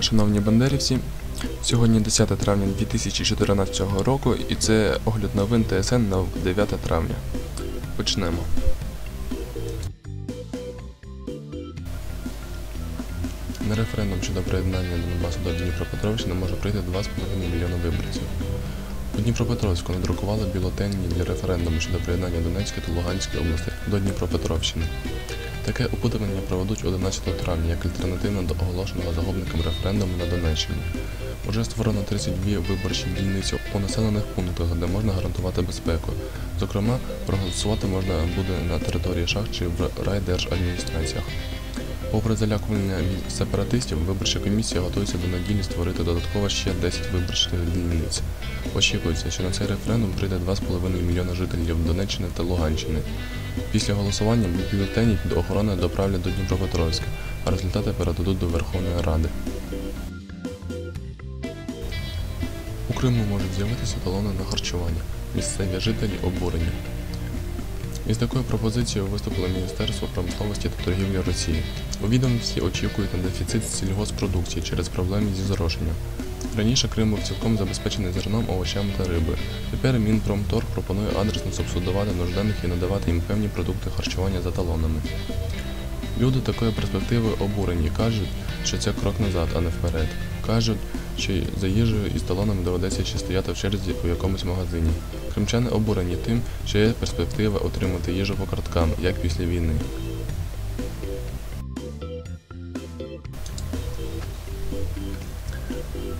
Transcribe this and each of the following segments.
Шановні бандерівці. Сьогодні 10 травня 2014 року і це огляд новин ТСН на 9 травня. Почнемо. На референдум щодо приєднання Донбасу до Дніпропетровщини може прийти 2,5 мільйона виборців. У Дніпропетровську надрукували бюлетені для референдуму щодо приєднання Донецької та Луганської областей до Дніпропетровщини. Таке опитування проведуть 11 травня як альтернативно до оголошеного заговорником референдуму на Донеччині. Уже створено 32 виборчі дільниці у населених пунктах, де можна гарантувати безпеку. Зокрема, проголосувати можна буде на території шах чи в райдержадміністраціях. Попри залякування від сепаратистів, виборча комісія готується до неділі створити додатково ще 10 виборчих дільниць. Очікується, що на цей референдум прийде 2,5 мільйона жителів Донеччини та Луганщини. Після голосування бюлетені під охороною доправлять до Дніпропетровська, а результати передадуть до Верховної Ради. У Криму можуть з'явитися талони на харчування. Місцеві жителі обурені. Із такою пропозицією виступило Міністерство промисловості та торгівлі Росії. У відомстві очікують на дефіцит сільгоспродукції через проблеми зі зрошенням. Раніше Крим був цілком забезпечений зерном, овочами та рибою. Тепер Мінпромторг пропонує адресно субсидувати нужденних і надавати їм певні продукти харчування за талонами. Люди такої перспективи обурені кажуть, що це крок назад, а не вперед. Кажуть, що за їжею із талонами доведеться ще стояти в черзі у якомусь магазині. Кримчани обурені тим, що є перспектива отримати їжу по карткам, як після війни.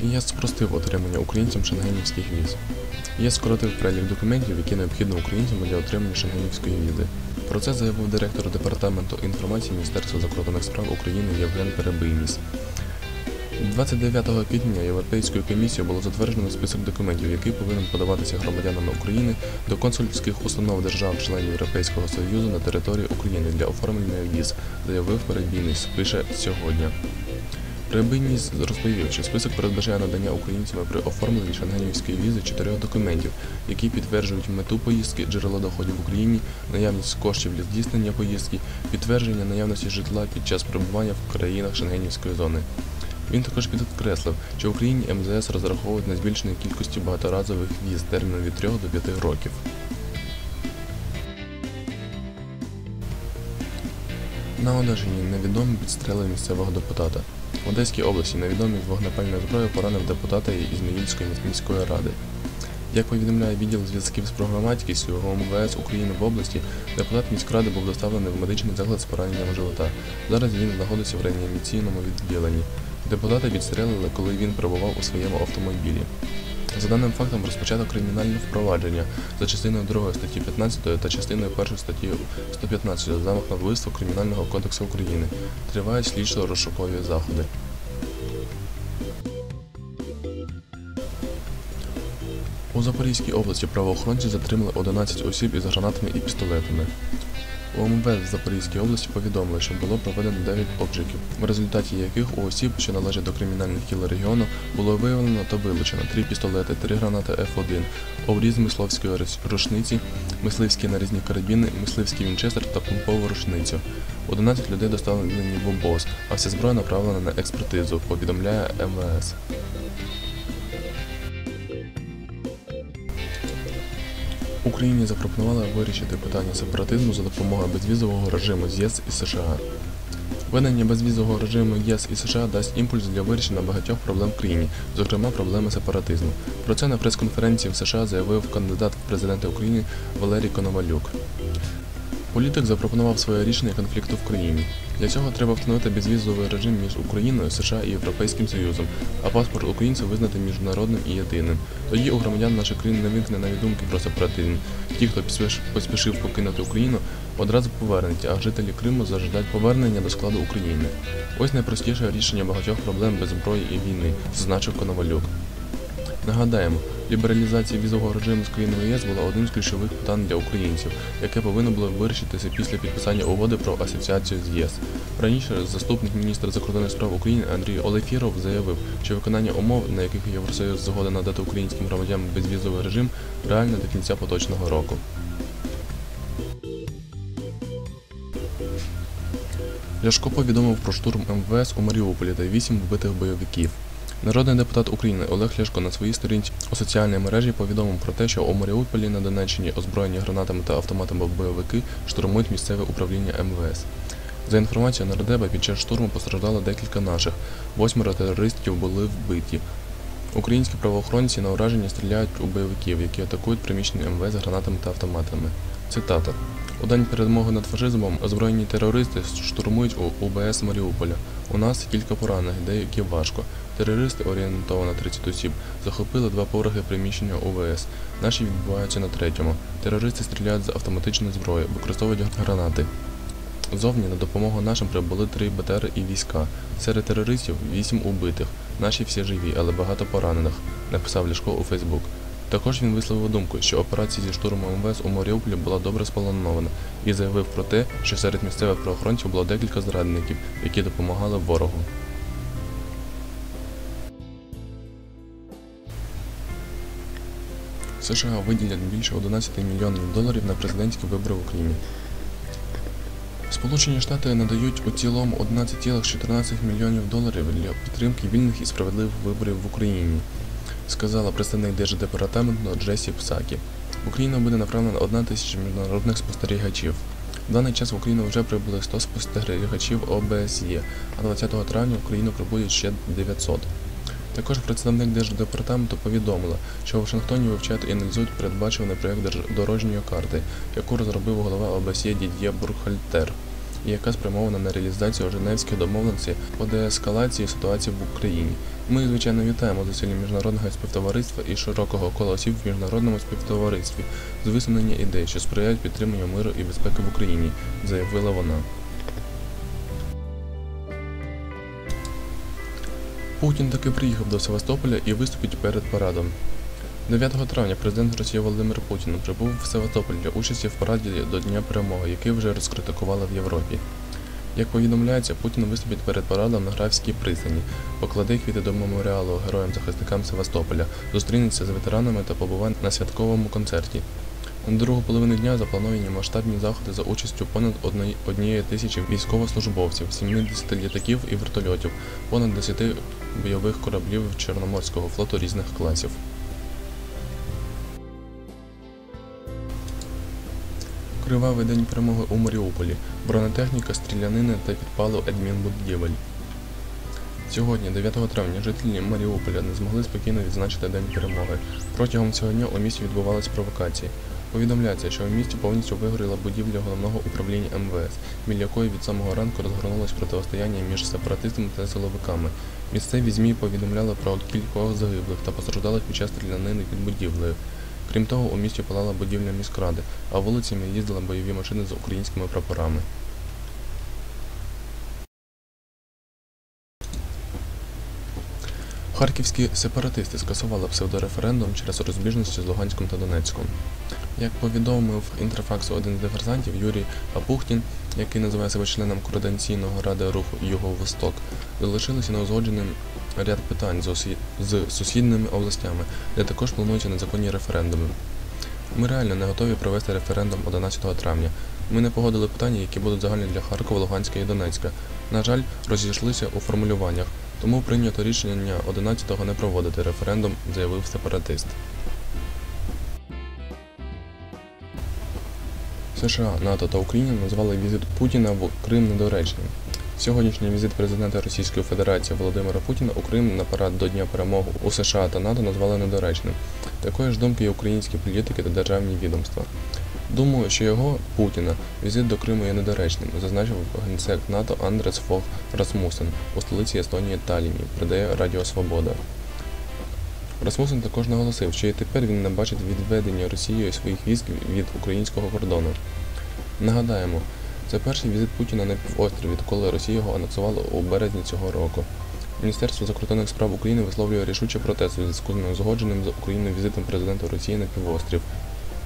ЄС спростив отримання українцям шенгенівських віз. ЄС скоротив перелік документів, які необхідно українцям для отримання шенгенівської візи. Про це заявив директор департаменту інформації Міністерства закордонних справ України Євген Перебийміс. 29 квітня Європейською комісією було затверджено список документів, який повинен подаватися громадянам України до консульських установ держав-членів Європейського Союзу на території України для оформлення віз, заявив Перебійніс, пише сьогодні. Рибиніс розповів, що список передбачає надання українцями при оформленні шенгенівської візи чотирьох документів, які підтверджують мету поїздки, джерело доходів в Україні, наявність коштів для здійснення поїздки, підтвердження наявності житла під час перебування в країнах шенгенівської зони. Він також підкреслив, що в Україні МЗС розраховують на збільшення кількості багаторазових віз терміном від 3 до 5 років. На Одещині невідомі підстрелив місцевого депутата. В Одеській області невідомий вогнепальною зброєю поранив депутата Ізмаїльської міської ради. Як повідомляє відділ зв'язків з програматикістю МВС України в області, депутат міськради був доставлений в медичний заклад з пораненням живота. Зараз він знаходиться в реанімаційному відділенні. Депутата відстрелили, коли він перебував у своєму автомобілі. За даним фактом розпочато кримінальне впровадження за частиною 2 статті 15 та частиною 1 статті 115 замах на вбивство Кримінального кодексу України. Тривають слідчо-розшукові заходи. У Запорізькій області правоохоронці затримали 11 осіб із гранатами і пістолетами. У в Запорізькій області повідомили, що було проведено 9 обшуків, в результаті яких у осіб, що належать до кримінальних кіл регіону, було виявлено та вилучено 3 пістолети, 3 гранати F1, обріз мисливської рушниці, мисливські нарізні карабіни, мисливський вінчестер та помпову рушницю. 11 людей доставлені в ОБОЗ, а вся зброя направлена на експертизу, повідомляє МВС. Україні запропонували вирішити питання сепаратизму за допомогою безвізового режиму з ЄС і США. Введення безвізового режиму ЄС і США дасть імпульс для вирішення багатьох проблем в країні, зокрема проблеми сепаратизму. Про це на прес-конференції в США заявив кандидат в президенти України Валерій Коновалюк. Політик запропонував своє рішення конфлікту в країні. Для цього треба встановити безвізовий режим між Україною, США і Європейським Союзом, а паспорт українців визнати міжнародним і єдиним. Тоді у громадян нашої країни не виникне навіть думки про сепаратизм. Ті, хто поспішив покинути Україну, одразу повернуться, а жителі Криму зажидають повернення до складу України. Ось найпростіше рішення багатьох проблем без зброї і війни, зазначив Коновалюк. Нагадаємо, лібералізація візового режиму з країною ЄС була одним з ключових питань для українців, яке повинно було вирішитися після підписання угоди про асоціацію з ЄС. Раніше заступник міністра закордонних справ України Андрій Олефіров заявив, що виконання умов, на яких Євросоюз згоден надати українським громадянам безвізовий режим, реально до кінця поточного року. Ляшко повідомив про штурм МВС у Маріуполі та вісім вбитих бойовиків. Народний депутат України Олег Ляшко на своїй сторінці у соціальній мережі повідомив про те, що у Маріуполі на Донеччині озброєні гранатами та автоматами бойовики штурмують місцеве управління МВС. За інформацією нардеба, під час штурму постраждало декілька наших. Восьмеро терористів були вбиті. Українські правоохоронці на ураження стріляють у бойовиків, які атакують приміщення МВС гранатами та автоматами. Цитата. У день перемоги над фашизмом озброєні терористи штурмують у УБС Маріуполя. У нас кілька поранених, деякі важко. Терористи, орієнтовано 30 осіб, захопили два поверхи приміщення УВС. Наші відбуваються на третьому. Терористи стріляють з автоматичної зброї, використовують гранати. Зовні на допомогу нашим прибули три БТР і війська. Серед терористів вісім убитих. Наші всі живі, але багато поранених, написав Ляшко у Фейсбук. Також він висловив думку, що операція зі штурму МВС у Маріуполі була добре спланована і заявив про те, що серед місцевих правоохоронців було декілька зрадників, які допомагали ворогу. США виділять більше 11 мільйонів доларів на президентські вибори в Україні. Сполучені Штати надають у цілому 11,14 мільйонів доларів для підтримки вільних і справедливих виборів в Україні, сказала представник Держдепартаменту Джесі Псакі. В Україну буде направлено 1 тисяча міжнародних спостерігачів. В даний час в Україну вже прибули 100 спостерігачів ОБСЄ, а 20 травня в Україну прибудуть ще 900. Також представник Держдепартаменту повідомила, що у Вашингтоні вивчають і аналізують передбачуваний проєкт дорожньої карти, яку розробив голова ОБСЄ Дід'є Бурхальтер, яка спрямована на реалізацію Женевських домовленостей по деескалації ситуації в Україні. Ми, звичайно, вітаємо зусилля міжнародного співтовариства і широкого кола осіб в міжнародному співтоваристві з висунення ідей, що сприяють підтриманню миру і безпеки в Україні, заявила вона. Путін таки приїхав до Севастополя і виступить перед парадом. 9 травня президент Росії Володимир Путін прибув в Севастополь для участі в параді до Дня перемоги, який вже розкритикували в Європі. Як повідомляється, Путін виступить перед парадом на Графській пристані, покладе квіти до меморіалу героям-захисникам Севастополя, зустрінеться з ветеранами та побуває на святковому концерті. На другу половину дня заплановані масштабні заходи за участю понад однієї тисячі військовослужбовців, 70 літаків і вертольотів, понад 10 бойових кораблів Чорноморського флоту різних класів. Кривавий день перемоги у Маріуполі, бронетехніка, стрілянини та підпали адмінбудівель. Сьогодні, 9 травня, жителі Маріуполя не змогли спокійно відзначити День перемоги. Протягом цього дня у місті відбувались провокації. Повідомляється, що у місті повністю вигоріла будівля головного управління МВС, біля якої від самого ранку розгорнулось протистояння між сепаратистами та силовиками. Місцеві ЗМІ повідомляли про кількох загиблих та постраждалих під час стрілянини під будівлею. Крім того, у місті палала будівля міськради, а вулицями їздили бойові машини з українськими прапорами. Харківські сепаратисти скасували псевдореферендум через розбіжності з Луганськом та Донецьком. Як повідомив інтерфаксу один з диверсантів Юрій Апухтін, який називає себе членом Координаційного ради руху Юго-Восток, залишилося неузгодженим ряд питань з сусідними областями, де також плануються незаконні референдуми. Ми реально не готові провести референдум 11 травня. Ми не погодили питання, які будуть загальні для Харкова, Луганська і Донецька. На жаль, розійшлися у формулюваннях, тому прийнято рішення 11-го не проводити референдум, заявив сепаратист. США, НАТО та Україна назвали візит Путіна в Крим недоречним. Сьогоднішній візит президента Російської Федерації Володимира Путіна у Крим на парад до Дня перемоги у США та НАТО назвали недоречним. Такої ж думки і українські політики та державні відомства. Думаю, що його Путіна візит до Криму є недоречним, зазначив генсек НАТО Андрес Фог Расмусен у столиці Естонії Таліні, передає Радіо Свобода. Расмусен також наголосив, що і тепер він не бачить відведення Росією своїх військ від українського кордону. Нагадаємо, це перший візит Путіна на півострів, відколи Росія його анексувала у березні цього року. Міністерство закордонних справ України висловлює рішучий протест у зв'язку з неузгодженим з Україною візитом президента Росії на півострів.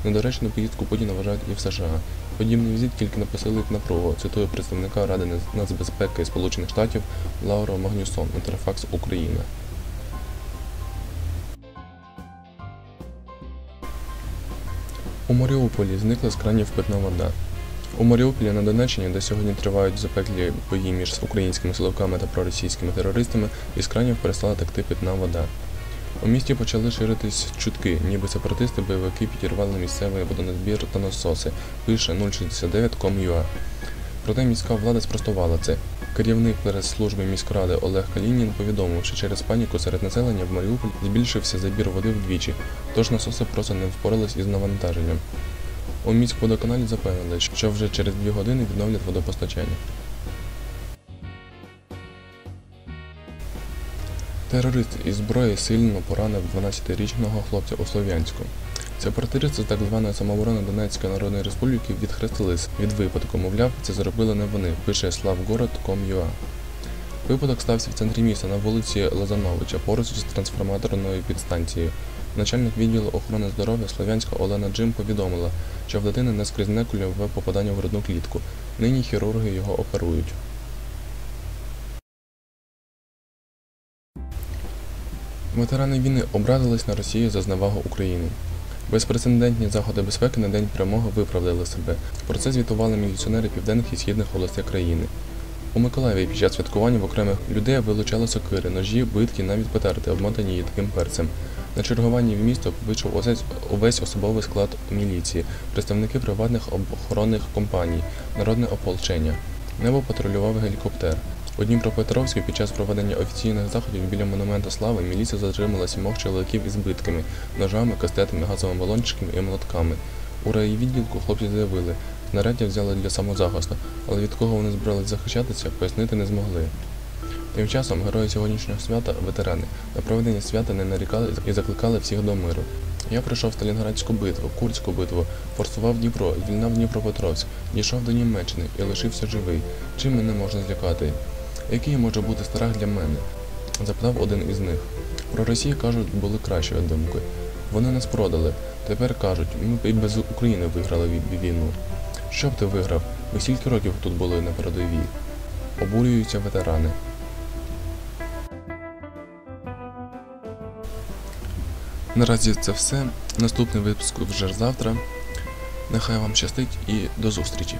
Недоречну поїздку Путіна вважають і в США. Подібний візит тільки не посилить напругу, цитую представника Ради нацбезпеки Сполучених Штатів Лаура Магнюсон, Інтерфакс Україна. У Маріуполі зникла з кранів питна вода. У Маріуполі на Донеччині, де сьогодні тривають запеклі бої між українськими силовиками та проросійськими терористами, із кранів перестала текти питна вода. У місті почали ширитись чутки, ніби сепаратисти бойовики підірвали місцевий водоназбір та насоси, пише 069.com.ua. Проте міська влада спростувала це. Керівник прес-служби міськради Олег Калінін повідомив, що через паніку серед населення в Маріуполь збільшився забір води вдвічі, тож насоси просто не впорались із навантаженням. У міськводоканалі запевнили, що вже через дві години відновлять водопостачання. Терорист із зброї сильно поранив 12-річного хлопця у Слов'янську. Сепаратисти з так званої самооборони Донецької Народної Республіки відхрестились від випадку, мовляв, це зробили не вони, пише Славгород.com.ua. Випадок стався в центрі міста на вулиці Лазановича поруч з трансформаторною підстанцією. Начальник відділу охорони здоров'я Слов'янська Олена Джим повідомила, що в дитини нескрізне кульове попадання в грудну клітку. Нині хірурги його оперують. Ветерани війни образились на Росію за зневагу України. Безпрецедентні заходи безпеки на день перемоги виправдали себе. Про це звітували міліціонери південних і східних областей країни. У Миколаєві під час святкування в окремих людей вилучали сокири, ножі, битки, навіть пеtarди, обмотані їдким перцем. На чергуванні в місто вийшов увесь- особовий склад міліції, представники приватних охоронних компаній, народне ополчення. Небо патрулював гелікоптер. У Дніпропетровську під час проведення офіційних заходів біля монументу слави міліція затримала сімох чоловіків із битками, ножами, кастетами, газовими балончиками і молотками. У райвідділку хлопці заявили, знаряддя взяли для самозахисту, але від кого вони збирались захищатися, пояснити не змогли. Тим часом герої сьогоднішнього свята, ветерани, на проведення свята не нарікали і закликали всіх до миру. Я пройшов Сталінградську битву, Курську битву, форсував Дніпро, звільнав Дніпропетровськ, дійшов до Німеччини і лишився живий. Чим мене можна злякати? Який може бути страх для мене? запитав один із них. Про Росію кажуть, були кращої думки. Вони нас продали. Тепер кажуть, ми б і без України виграли війну. Що б ти виграв? Ми стільки років тут були на передовій. Обурюються ветерани. Наразі це все. Наступний випуск вже завтра. Нехай вам щастить і до зустрічі.